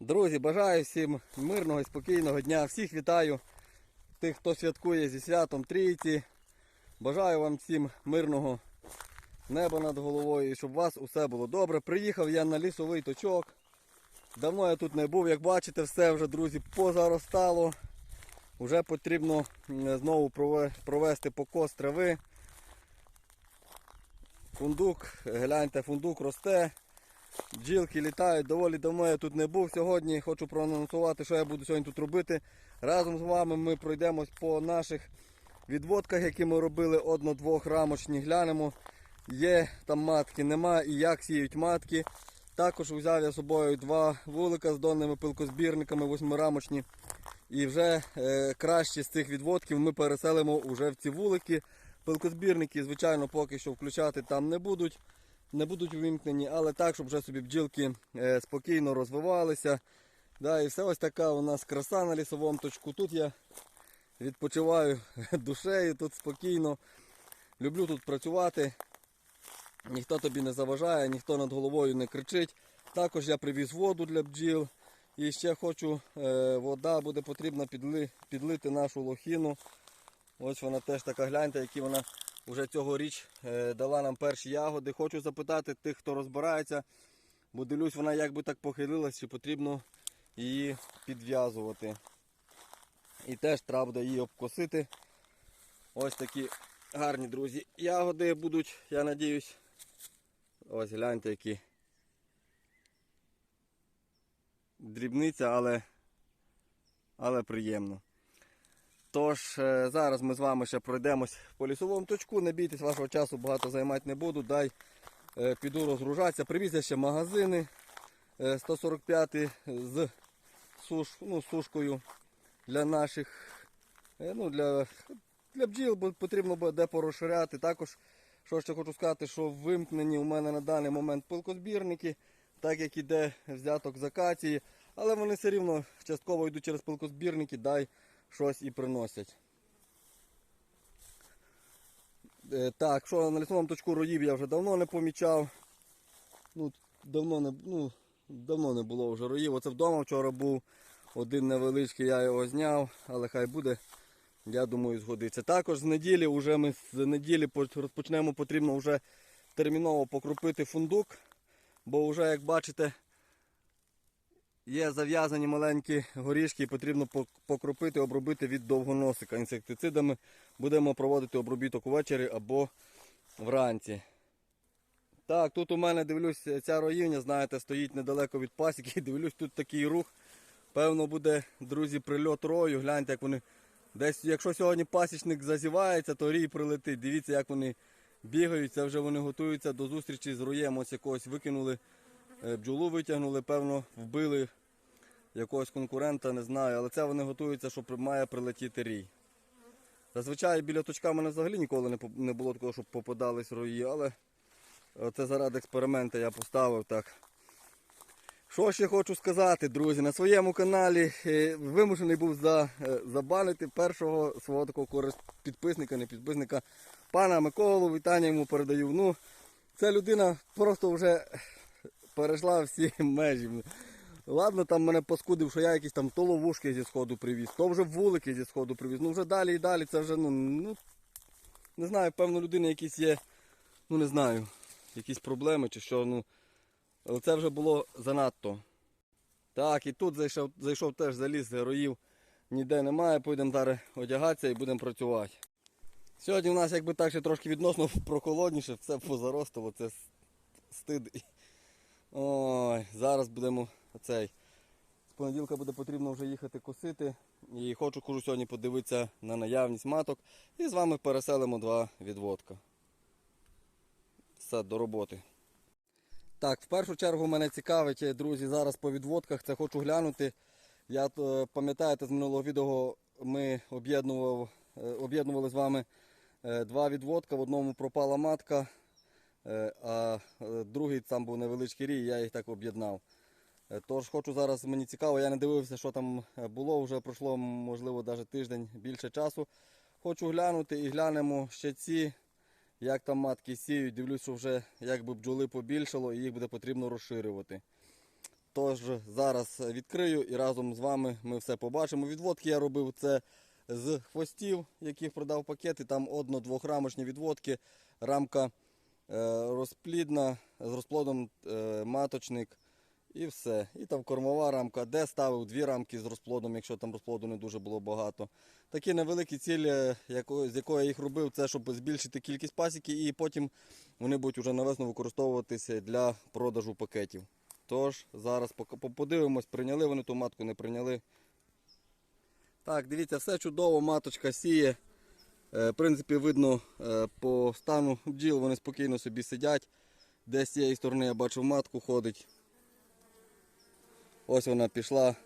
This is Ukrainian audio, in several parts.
Друзі, бажаю всім мирного і спокійного дня. Всіх вітаю. Тих, хто святкує зі святом Трійці. Бажаю вам всім мирного неба над головою і щоб у вас усе було добре. Приїхав я на лісовий точок. Давно я тут не був, як бачите, все вже, друзі, позаростало. Вже потрібно знову прове- провести покос трави. Фундук, гляньте, фундук росте. Бджілки літають, доволі давно я тут не був. Сьогодні хочу проанонсувати, що я буду сьогодні тут робити. Разом з вами ми пройдемось по наших відводках, які ми робили одно-двох рамочні. Глянемо, є там матки, нема і як сіють матки. Також взяв я з собою два вулика з донними пилкозбірниками, восьмирамочні. І вже е, краще з цих відводків ми переселимо вже в ці вулики. Пилкозбірники, звичайно, поки що включати там не будуть не будуть увімкнені, але так, щоб вже собі бджілки е, спокійно розвивалися. Да, і все ось така у нас краса на лісовому точку. Тут я відпочиваю душею, тут спокійно. Люблю тут працювати. Ніхто тобі не заважає, ніхто над головою не кричить. Також я привіз воду для бджіл. І ще хочу, е, вода буде потрібна підли, підлити нашу лохіну. Ось вона теж така, гляньте, які вона вже цьогоріч е, дала нам перші ягоди. Хочу запитати тих, хто розбирається, бо дивлюсь, вона якби так похилилась, чи потрібно її підв'язувати. І теж треба буде її обкосити. Ось такі гарні друзі. Ягоди будуть, я надіюсь. Ось гляньте, які. Дрібниця, але, але приємно. Тож, е, зараз ми з вами ще пройдемось по лісовому точку. Не бійтесь, вашого часу багато займати не буду. Дай е, піду розгружатися. Привіз я ще магазини е, 145 з суш, ну, сушкою для наших, е, ну, для, для бджіл, бо потрібно буде де порозширяти. Також, що ще хочу сказати, що вимкнені у мене на даний момент пилкозбірники, так як іде взяток з акації, але вони все рівно частково йдуть через пилкозбірники, дай щось і приносять. Е, Так, що на лісовому точку роїв я вже давно не помічав. Ну, давно не, ну, давно не було вже роїв. Оце вдома вчора був один невеличкий, я його зняв, але хай буде. Я думаю, згодиться. Також з неділі, вже ми з неділі розпочнемо, потрібно вже терміново покропити фундук, бо вже, як бачите, Є зав'язані маленькі горішки потрібно покропити, обробити від довгоносика інсектицидами. Будемо проводити обробіток увечері або вранці. Так, тут у мене дивлюсь, ця роївня, знаєте, стоїть недалеко від пасіки. Дивлюсь, тут такий рух. Певно буде, друзі, прильот рою. Гляньте, як вони. Десь, якщо сьогодні пасічник зазівається, то рій прилетить. Дивіться, як вони бігають. Це вже вони готуються до зустрічі з роєм. Ось якогось викинули. Е, Бджолу витягнули, певно, вбили якогось конкурента, не знаю, але це вони готуються, що має прилетіти рій. Зазвичай біля точка в мене взагалі ніколи не було такого, щоб попадались рої, але це заради експерименту я поставив так. Що ще хочу сказати, друзі, на своєму каналі е, вимушений був е, забанити першого свого такого підписника, не підписника, пана Миколу, вітання йому передаю. Ну, ця людина просто вже перейшла всі межі. Ладно, там мене паскудив, що я якісь там то ловушки зі сходу привіз, то вже вулики зі сходу привіз. Ну вже далі і далі це вже, ну, ну не знаю, певно, людини якісь є, ну не знаю, якісь проблеми чи що, ну. Але це вже було занадто. Так, і тут зайшов, зайшов теж заліз роїв, ніде немає, поїдемо зараз одягатися і будемо працювати. Сьогодні у нас якби так ще трошки відносно прохолодніше, все позаростало, це стид. Ой, зараз будемо оцей. З понеділка буде потрібно вже їхати косити. І хочу кажу сьогодні подивитися на наявність маток. І з вами переселимо два відводка. Все, до роботи. Так, в першу чергу мене цікавить, е, друзі, зараз по відводках. Це хочу глянути. Я е, пам'ятаєте, з минулого відео ми е, об'єднували з вами два відводка. В одному пропала матка, а другий там був невеличкий рій, я їх так об'єднав. Е, Тож хочу зараз, мені цікаво, я не дивився, що там е, було, вже пройшло, можливо, навіть тиждень більше часу. Хочу глянути і глянемо ще ці, як там матки сіють. Дивлюсь, що вже якби бджоли побільшало і їх буде потрібно розширювати. Тож зараз відкрию і разом з вами ми все побачимо. Відводки я робив це з хвостів, яких продав пакети. Там одно-двохрамочні відводки, рамка е, розплідна з розплодом маточник і все. І там кормова рамка, де ставив дві рамки з розплодом, якщо там розплоду не дуже було багато. Такі невеликі цілі, з якої я їх робив, це щоб збільшити кількість пасіки і потім вони будуть вже навесно використовуватися для продажу пакетів. Тож, зараз подивимось, прийняли вони ту матку, не прийняли. Так, дивіться, все чудово, маточка сіє. Е, В принципі, видно е, по стану бджіл, вони спокійно собі сидять. Десь з цієї сторони я бачу матку ходить. Ось вона пішла.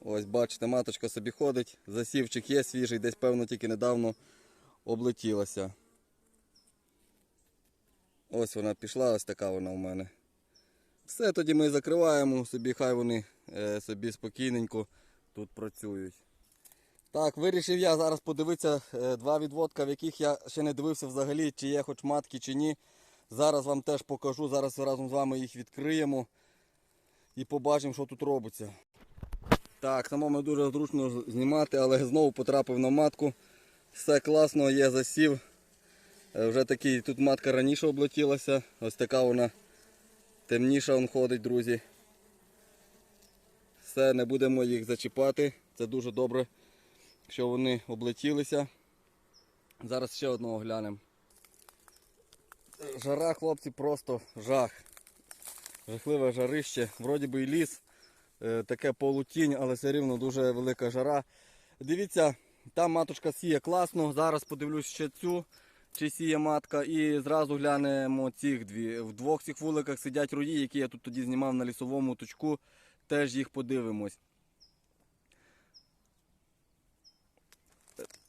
Ось бачите, маточка собі ходить. Засівчик є свіжий, десь, певно, тільки недавно облетілася. Ось вона пішла, ось така вона у мене. Все, тоді ми закриваємо собі, хай вони е, собі спокійненько тут працюють. Так, вирішив я зараз подивитися е, два відводка, в яких я ще не дивився взагалі, чи є хоч матки, чи ні. Зараз вам теж покажу, зараз разом з вами їх відкриємо і побачимо, що тут робиться. Так, самому дуже зручно знімати, але знову потрапив на матку. Все класно, є засів. Е, Вже такий, тут матка раніше облетілася. Ось така вона темніша он ходить, друзі. Все, не будемо їх зачіпати. Це дуже добре, що вони облетілися. Зараз ще одного глянемо. Жара, хлопці, просто жах. Жахливе жарище. Вроді би і ліс, е, таке полутінь, але все рівно дуже велика жара. Дивіться, там маточка сіє класно. Зараз подивлюсь ще цю, чи сіє матка, і зразу глянемо цих дві. В двох цих вуликах сидять рої, які я тут тоді знімав на лісовому точку. Теж їх подивимось.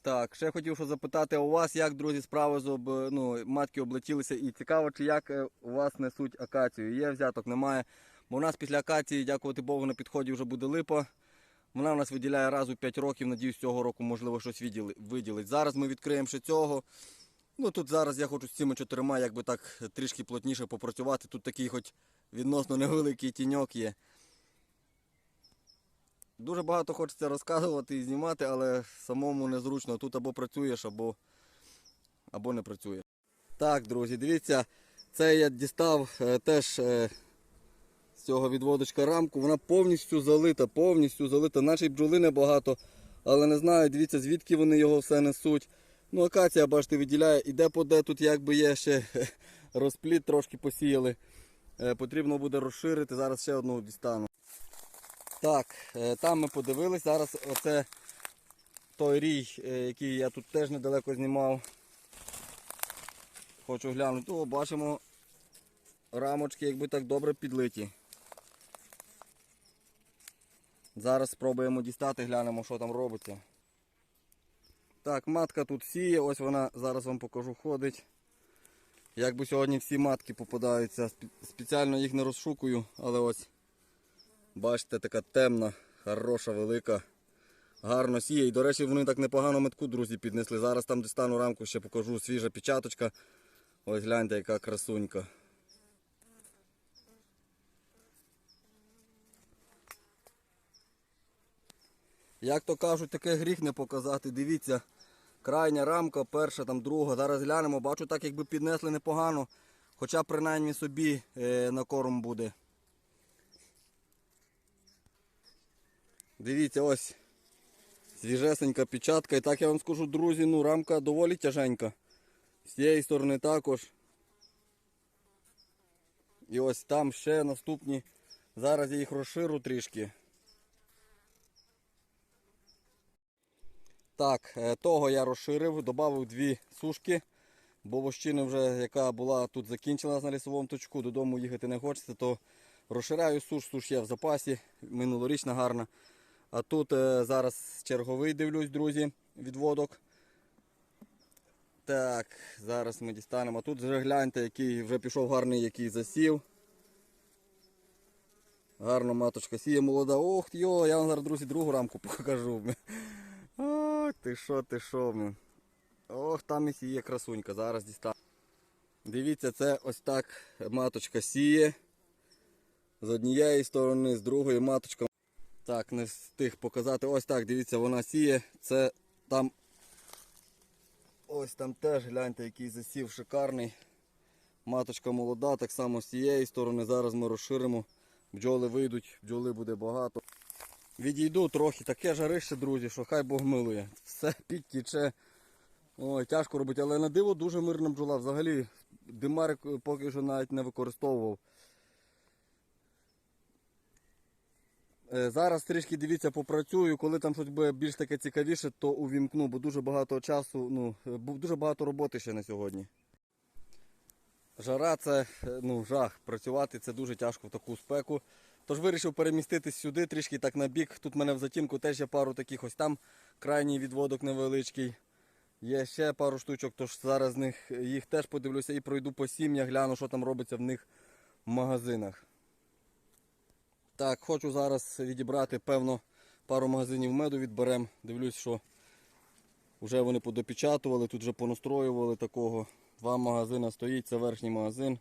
Так, ще хотів що запитати, у вас як, друзі, справи з об... ну, матки облетілися і цікаво, чи як е, у вас несуть акацію. Є взяток, немає. Бо у нас після акації, дякувати Богу, на підході вже буде липа. Вона у нас виділяє раз у 5 років, надіюсь, цього року можливо щось виділить. Зараз ми відкриємо ще цього. Ну тут зараз я хочу з цими чотирма якби так трішки плотніше попрацювати. Тут такий хоч відносно невеликий тіньок є. Дуже багато хочеться розказувати і знімати, але самому незручно. Тут або працюєш, або, або не працюєш. Так, друзі, дивіться, це я дістав е, теж е, з цього відводочка рамку. Вона повністю залита, повністю залита. Наші бджоли небагато, але не знаю, дивіться, звідки вони його все несуть. Ну, акація, бачите, виділяє, іде поде, тут якби є ще розпліт, трошки посіяли. Е, Потрібно буде розширити. Зараз ще одну дістану. Так, е, там ми подивились. Зараз оце той рій, е, який я тут теж недалеко знімав. Хочу глянути. О, бачимо рамочки, якби так добре підлиті. Зараз спробуємо дістати, глянемо, що там робиться. Так, матка тут сіє, ось вона, зараз вам покажу, ходить. Якби сьогодні всі матки попадаються, спеціально їх не розшукую, але ось бачите, така темна, хороша, велика, гарно сіє. І, до речі, вони так непогано метку, друзі, піднесли. Зараз там дістану рамку, ще покажу свіжа печаточка. Ось гляньте, яка красунька. Як то кажуть, таке гріх не показати. Дивіться, крайня рамка, перша, там друга. Зараз глянемо, бачу, так якби піднесли непогано. Хоча принаймні собі е, на корм буде. Дивіться, ось свіжесенька печатка. І так я вам скажу, друзі, ну рамка доволі тяженька. З цієї сторони також. І ось там ще наступні. Зараз я їх розширу трішки. Так, е, того я розширив, додав дві сушки, бо вощини вже, яка була тут закінчилась на лісовому точку, додому їхати не хочеться, то розширяю суш, суш є в запасі, минулорічна гарна. А тут е, зараз черговий дивлюсь, друзі, відводок. Так, зараз ми дістанемо. А тут вже гляньте, який вже пішов гарний який засів. Гарно маточка сіє молода. Ох, йо, я вам зараз, друзі, другу рамку покажу. Ох, ти що, ти що. Ох, там і сіє красунька, зараз дістану. Дивіться, це ось так маточка сіє. з однієї сторони, з другої маточка. Так, не встиг показати. Ось так, дивіться, вона сіє. Це там. Ось там теж гляньте, який засів шикарний. Маточка молода, так само з цієї сторони. Зараз ми розширимо. Бджоли вийдуть, бджоли буде багато. Відійду трохи, таке жарище, друзі, що хай Бог милує. Все підтіче. Ой, тяжко робити, але на диво дуже мирна бджола. Взагалі димарик поки що навіть не використовував. Зараз трішки дивіться, попрацюю. Коли там щось буде більш таке цікавіше, то увімкну, бо дуже багато часу, ну, е, дуже багато роботи ще на сьогодні. Жара це е, ну, жах. Працювати це дуже тяжко в таку спеку. Тож вирішив переміститись сюди, трішки так на бік. Тут в мене в затінку теж є пару таких ось там крайній відводок невеличкий. Є ще пару штучок, тож зараз з них їх теж подивлюся і пройду по сім'ях, гляну, що там робиться в них в магазинах. Так, хочу зараз відібрати, певно, пару магазинів меду відберемо. Дивлюсь, що вже вони подопечатували, тут вже понастроювали такого. Два магазини стоїть, це верхній магазин.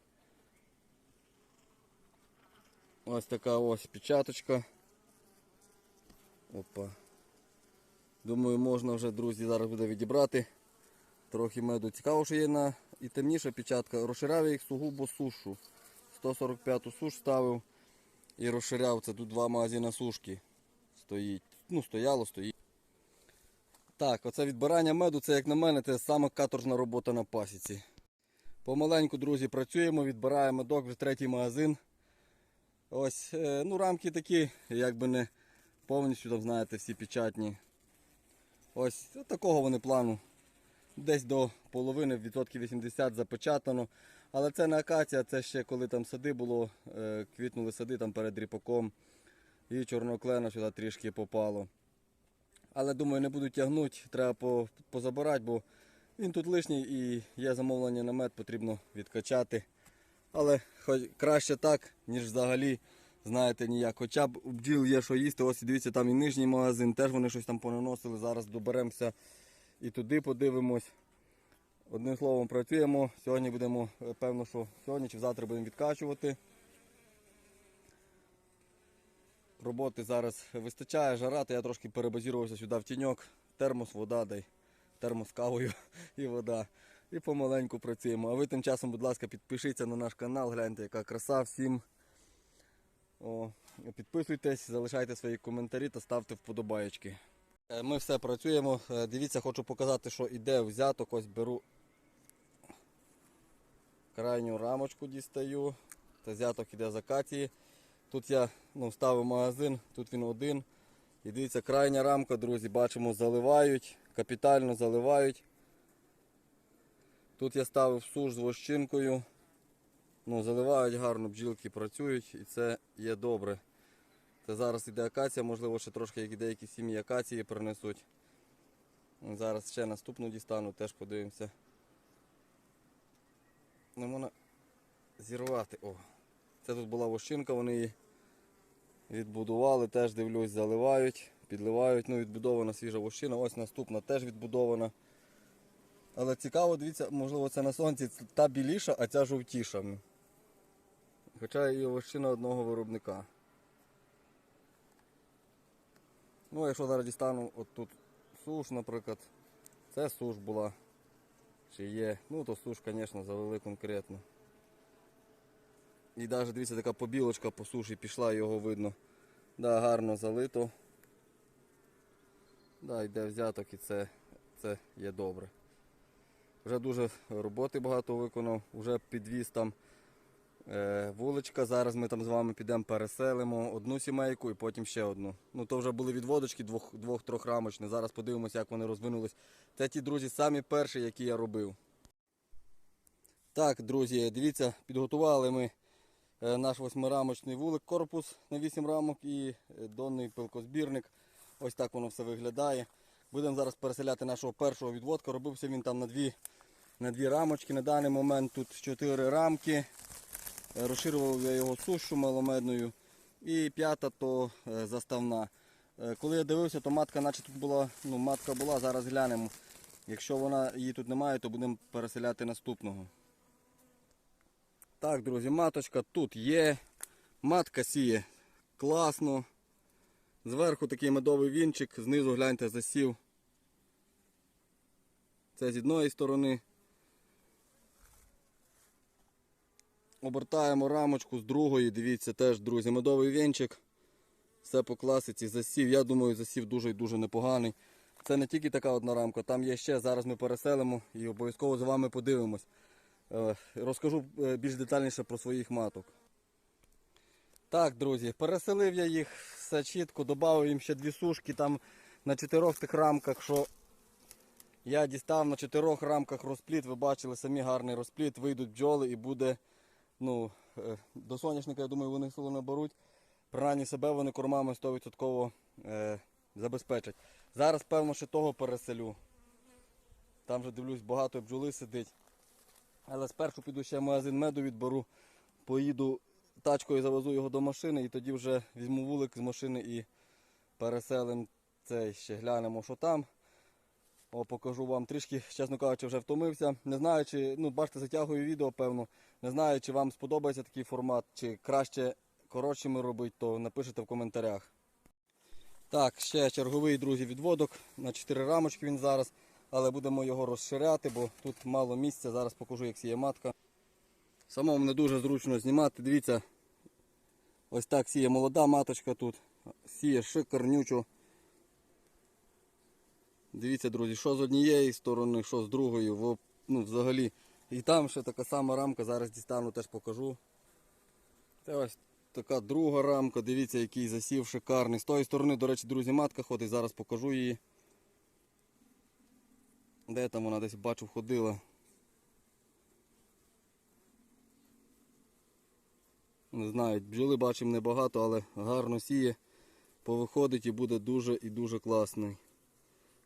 Ось така ось печаточка. Опа. Думаю, можна вже, друзі, зараз буде відібрати. Трохи меду. Цікаво, що є на і темніша печатка. Розширяв я їх сугубо сушу. 145 суш ставив і розширяв. Це тут два магазини сушки стоїть. Ну, стояло, стоїть. Так, оце відбирання меду, це як на мене, це саме каторжна робота на пасіці. Помаленьку, друзі, працюємо, відбираємо медок, вже третій магазин. Ось, е, ну, рамки такі, якби не повністю там, знаєте, всі печатні. Ось такого вони плану. Десь до половини, відсотків 80 запечатано. Але це не акація, це ще коли там сади було, е, квітнули сади там перед ріпаком. І чорноклена сюди трішки попало. Але думаю, не буду тягнути, треба позабирати, бо він тут лишній і є замовлення на мед, потрібно відкачати. Але хоч краще так, ніж взагалі, знаєте, ніяк. Хоча б у бджіл є що їсти. Ось дивіться, там і нижній магазин, теж вони щось там понаносили. Зараз доберемося і туди подивимось. Одним словом, працюємо. Сьогодні будемо, е, певно, що сьогодні чи завтра будемо відкачувати. Роботи зараз вистачає, жара, то я трошки перебазірувався сюди в тіньок. Термос, вода, дай термос кавою і вода. І помаленьку працюємо. А ви тим часом, будь ласка, підпишіться на наш канал, гляньте, яка краса всім. О, підписуйтесь, залишайте свої коментарі та ставте вподобаєчки. Е, Ми все працюємо. Е, Дивіться, хочу показати, що іде взяток. Ось беру крайню рамочку дістаю. Та взяток іде з акації. Тут я ну, ставив магазин, тут він один. І дивіться, крайня рамка, друзі, бачимо, заливають, капітально заливають. Тут я ставив суш з вощинкою. Ну, заливають гарно, бджілки працюють і це є добре. Це зараз іде акація, можливо, ще трошки як деякі сім'ї акації принесуть. Зараз ще наступну дістану, теж подивимося. Не можна зірвати. О. Це тут була вощинка, вони її відбудували, теж дивлюсь, заливають, підливають. Ну, відбудована свіжа вощина. Ось наступна теж відбудована. Але цікаво, дивіться, можливо, це на сонці та біліша, а ця жовтіша. Хоча і вощина одного виробника. Ну, якщо зараз дістану от тут суш, наприклад, це суш була. Чи є. Ну, то суш, звісно, завели конкретно. І навіть дивіться, така побілочка по суші пішла, його видно. Да, гарно залито. Да, йде взяток і це, це є добре. Вже дуже роботи багато виконав, вже підвіз там вуличка. Зараз ми там з вами підемо переселимо одну сімейку і потім ще одну. Ну то вже були відводочки двох- двох-трьох рамочні. Зараз подивимося, як вони розвинулись. Це ті друзі самі перші, які я робив. Так, друзі, дивіться, підготували ми е, наш восьмирамочний вулик, корпус на 8 рамок і е, донний пилкозбірник. Ось так воно все виглядає. Будемо зараз переселяти нашого першого відводка. Робився він там на дві, на дві рамочки. На даний момент тут 4 рамки. Е, Розширював я його сушу маломедною. І п'ята то е, заставна. Е, Коли я дивився, то матка наче тут була, ну матка була, зараз глянемо. Якщо вона її тут немає, то будемо переселяти наступного. Так, друзі, маточка тут є. Матка сіє класно. Зверху такий медовий вінчик, знизу гляньте засів. Це з одної сторони. Обертаємо рамочку з другої, дивіться теж, друзі, медовий вінчик. Все по класиці, засів. Я думаю, засів дуже і дуже непоганий. Це не тільки така одна рамка, там є ще. Зараз ми переселимо і обов'язково з вами подивимось. Е, Розкажу е, більш детальніше про своїх маток. Так, друзі, переселив я їх все чітко, додав їм ще дві сушки там на чотирьох тих рамках, що я дістав на чотирьох рамках розпліт. Ви бачили самі гарний розпліт, вийдуть бджоли і буде. Ну, е, до соняшника, я думаю, вони силу наберуть. Принаймні себе вони кормами 100% е, забезпечать. Зараз, певно, ще того переселю. Там вже дивлюсь, багато бджоли сидить. Але спершу піду ще в магазин меду відберу, поїду тачкою завезу його до машини і тоді вже візьму вулик з машини і переселим цей ще глянемо, що там. О, покажу вам трішки, чесно кажучи, вже втомився. Не знаю, чи, ну, бачите, затягую відео, певно. Не знаю, чи вам сподобається такий формат, чи краще коротшими робити, то напишіть в коментарях. Так, ще черговий, друзі, відводок. На 4 рамочки він зараз, але будемо його розширяти, бо тут мало місця. Зараз покажу, як сіє матка. Самому не дуже зручно знімати. Дивіться, ось так сіє молода маточка тут. Сіє шикарнючо. Дивіться, друзі, що з однієї сторони, що з другої. Ну, взагалі. І там ще така сама рамка, зараз дістану, теж покажу. Це ось така друга рамка, дивіться, який засів шикарний. З тої сторони, до речі, друзі, матка ходить, зараз покажу її. Де там вона десь бачу ходила. Не знаю, бджоли бачимо небагато, але гарно сіє. Повиходить і буде дуже і дуже класний.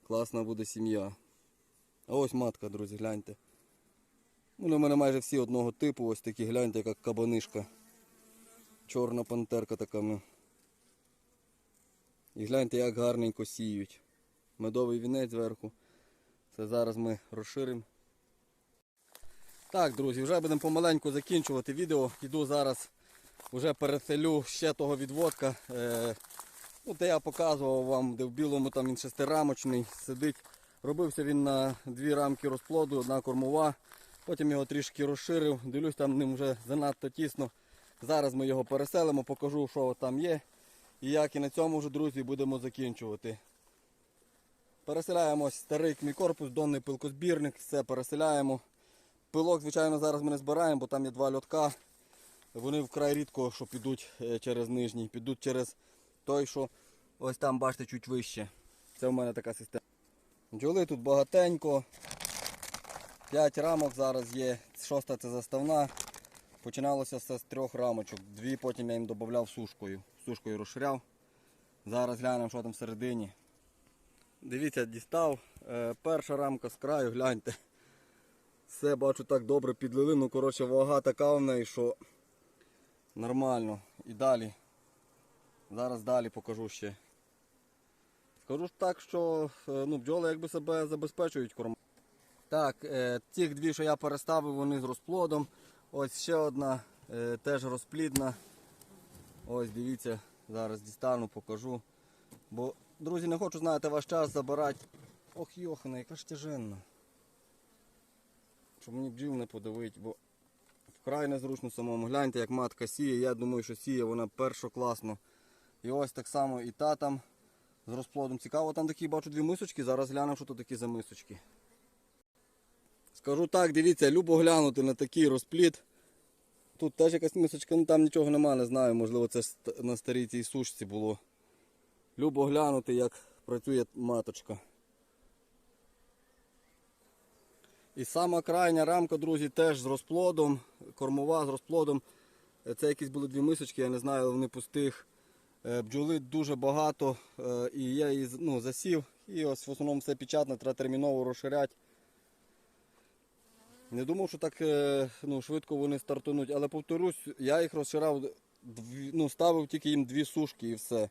Класна буде сім'я. А ось матка, друзі, гляньте. Вони в мене майже всі одного типу, ось такі, гляньте, як кабанишка. Чорна пантерка така. ну. І гляньте, як гарненько сіють. Медовий вінець зверху. Це зараз ми розширимо. Так, друзі, вже будемо помаленьку закінчувати відео. Іду зараз, вже переселю ще того відводка. Е, ну, де я показував вам, де в білому там він шестирамочний сидить. Робився він на дві рамки розплоду, одна кормова. Потім його трішки розширив. Дивлюсь, там ним вже занадто тісно. Зараз ми його переселимо, покажу, що там є. І як і на цьому вже, друзі, будемо закінчувати. Переселяємо старий мій корпус, донний пилкозбірник, все переселяємо. Пилок, звичайно, зараз ми не збираємо, бо там є два льотка. Вони вкрай рідко, що підуть е, через нижній, підуть через той, що ось там, бачите, чуть вище. Це в мене така система. Бджоли тут багатенько. 5 рамок зараз є. Шоста це заставна. Починалося все з трьох рамочок. Дві потім я їм додавав сушкою. Сушкою розширяв. Зараз глянемо, що там всередині. Дивіться, дістав. Е, перша рамка з краю, гляньте. Все бачу так добре підлили. Ну, коротше, вага така в неї, що нормально. І далі. Зараз далі покажу ще. Скажу так, що е, ну, бджоли якби себе забезпечують кормом. Так, е, ті дві, що я переставив, вони з розплодом. Ось ще одна е, теж розплідна. Ось дивіться, зараз дістану, покажу. Бо, друзі, не хочу, знаєте, ваш час забирати. Ох, йохана, яка ж тяженна. Щоб мені бджіл не подавити, бо вкрай незручно самому. Гляньте, як матка сіє. Я думаю, що сіє вона першокласно. І ось так само і та там з розплодом. Цікаво, там такі бачу дві мисочки. Зараз глянемо, що тут такі за мисочки. Скажу так, дивіться, любо глянути на такий розпліт. Тут теж якась мисочка, ну там нічого немає, не знаю, можливо це на старій цій сушці було. Любо глянути, як працює маточка. І сама крайня рамка, друзі, теж з розплодом, кормова з розплодом. Е, Це якісь були дві мисочки, я не знаю, вони пустих. Е, Бджоли дуже багато, е, і я її ну, засів. І ось в основному все печатне, треба терміново розширяти. Не думав, що так е, ну, швидко вони стартануть, але повторюсь, я їх розширав, ну, ставив тільки їм дві сушки і все.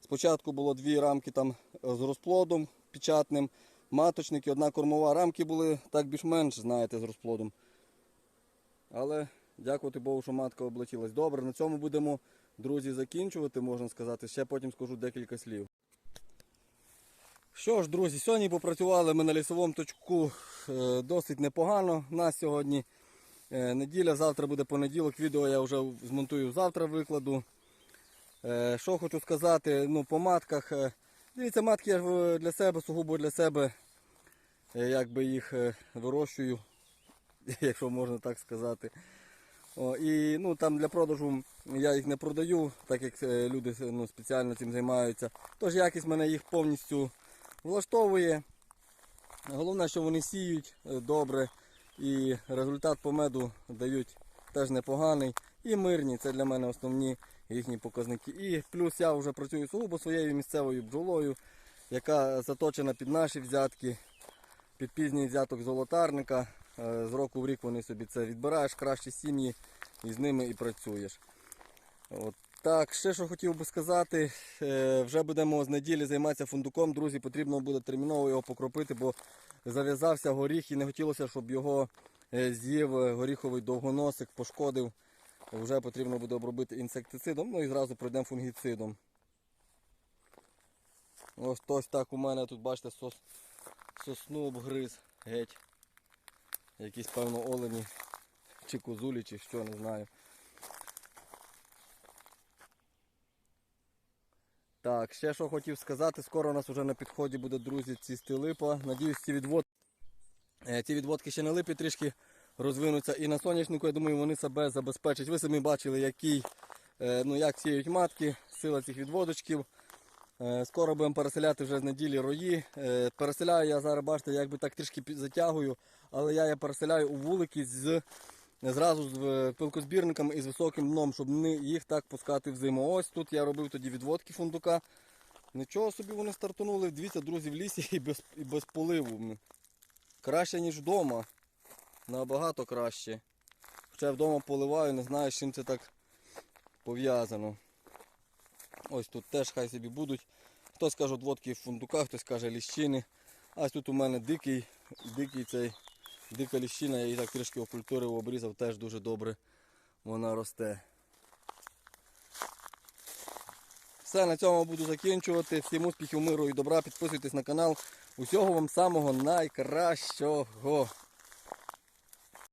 Спочатку було дві рамки там з розплодом печатним, маточники, одна кормова. Рамки були так більш-менш, знаєте, з розплодом. Але дякувати Богу, що матка облетілась. Добре, на цьому будемо друзі, закінчувати, можна сказати. Ще потім скажу декілька слів. Що ж, друзі, сьогодні попрацювали ми на лісовому точку досить непогано. У нас сьогодні е, неділя, завтра буде понеділок. Відео я вже змонтую завтра викладу. Е, Що хочу сказати, ну, по матках. е, Дивіться, матки я е, для себе, сугубо для себе, е, якби їх е, вирощую, якщо можна так сказати. О, і ну, там для продажу я їх не продаю, так як е, люди ну, спеціально цим займаються. Тож якість мене їх повністю влаштовує. Головне, що вони сіють е, добре і результат по меду дають теж непоганий. І мирні, це для мене основні їхні показники. І плюс я вже працюю сугубо своєю місцевою бджолою, яка заточена під наші взятки, під пізній взяток золотарника. Е, З року в рік вони собі це відбираєш, кращі сім'ї і з ними і працюєш. От. Так, ще що хотів би сказати, е, вже будемо з неділі займатися фундуком. Друзі, потрібно буде терміново його покропити, бо зав'язався горіх і не хотілося, щоб його е, з'їв горіховий довгоносик, пошкодив. Вже потрібно буде обробити інсектицидом, ну і зразу пройдемо фунгіцидом. Ось ось так у мене тут, бачите, сос, сосну обгриз геть. Якісь, певно, олені чи козулі, чи що, не знаю. Так, ще що хотів сказати, скоро у нас вже на підході буде, друзі, цісти липа. Надіюсь, ці відводки, ці відводки ще не липі трішки розвинуться. І на соняшнику, я думаю, вони себе забезпечать. Ви самі бачили, який, е, ну, як сіють матки, сила цих відводочків. Е, Скоро будемо переселяти вже з неділі рої. Е, Переселяю я зараз, бачите, якби так трішки затягую, але я її переселяю у вулики з зразу з е, пилкозбірниками і з високим дном, щоб не їх так пускати в зиму. Ось тут я робив тоді відводки фундука. Нічого собі вони стартанули. Дивіться, друзі, в лісі і без, і без поливу. Краще, ніж вдома. Набагато краще. Хоча я вдома поливаю, не знаю, з чим це так пов'язано. Ось тут теж хай собі будуть. Хтось каже водки фундука, хтось каже ліщини. А тут у мене дикий, дикий цей, дика ліщина, я її так трішки окультурив, обрізав, теж дуже добре вона росте. Все, на цьому буду закінчувати. Всім успіхів, миру і добра. Підписуйтесь на канал. Усього вам самого найкращого.